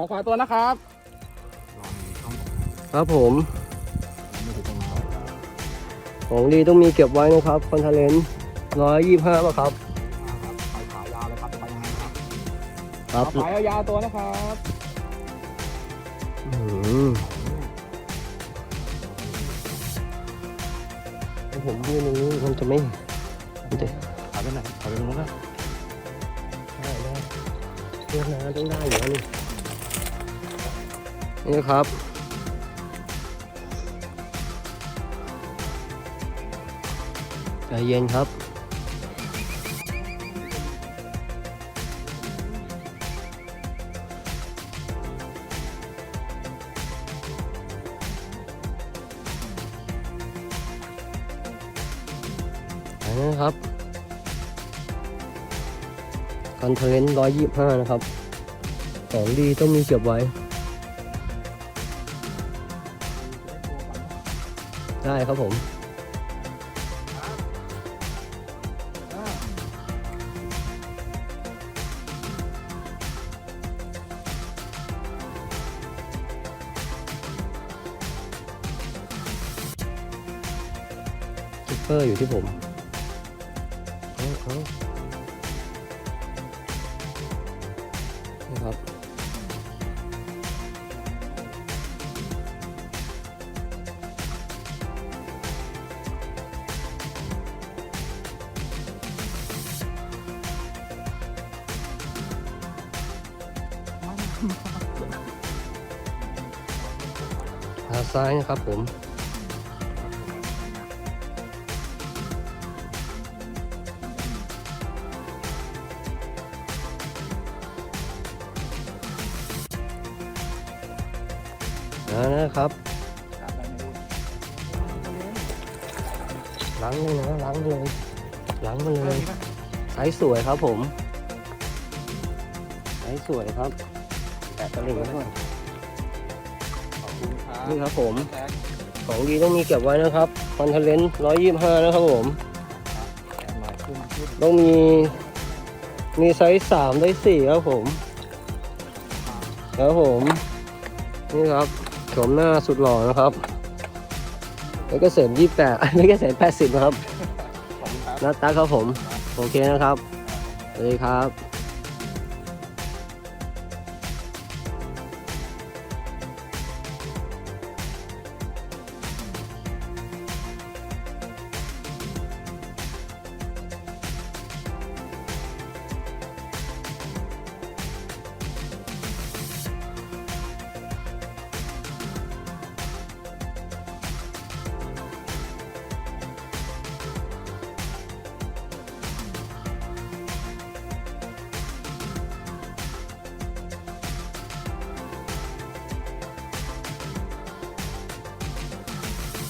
ของขวาตัวนะครับครับผมของดีต้องมีเก็บไว้นะครับคอนเทเลนร้อยยี่ห้าป่ะครับไปขายาวเลยครับไปยังไงครับครับขายยาวๆตัวนะครับอืมผมยืนตรงนี้มันจะไม่มันจะขายไปไหนขายไปตรงนู้นนะได้ได้เรื่องน้ำต้องได้อยู่แล้วนี่ นี่ครับ ใจเย็นครับ อันนี้ครับคอนเทนต์ร้อยยี่ห้านะครับ ของดีต้องมีเก็บไว้ ได้ครับผมคิปเปอร์อยู่ที่ผมเอาเอานี่ครับ ทางซ้ายนะครับผมนะนะครับ ล้างเลยนะล้างเลย ล้างมาเลยไซส์สวยครับผมไซส์สวยครับ แตะตะลิ่งไว้ก่อนขอบคุณครับนี่ครับผมแท็กของดีต้องมีเก็บไว้นะครับคอนเทเลนต์ร้อยยี่ห้านะครับผมแอนหน่อยขึ้นขึ้นต้องมี มีไซส์สามได้สี่ครับผมครับผม นี่ครับโฉมหน้าสุดหล่อนะครับ แล้วก็เสริมยี่แปดไม่ก็เสริมแปดสิบนะครับขอบคุณครับนัดตักครับผม โอเคนะครับสวัสดีครับ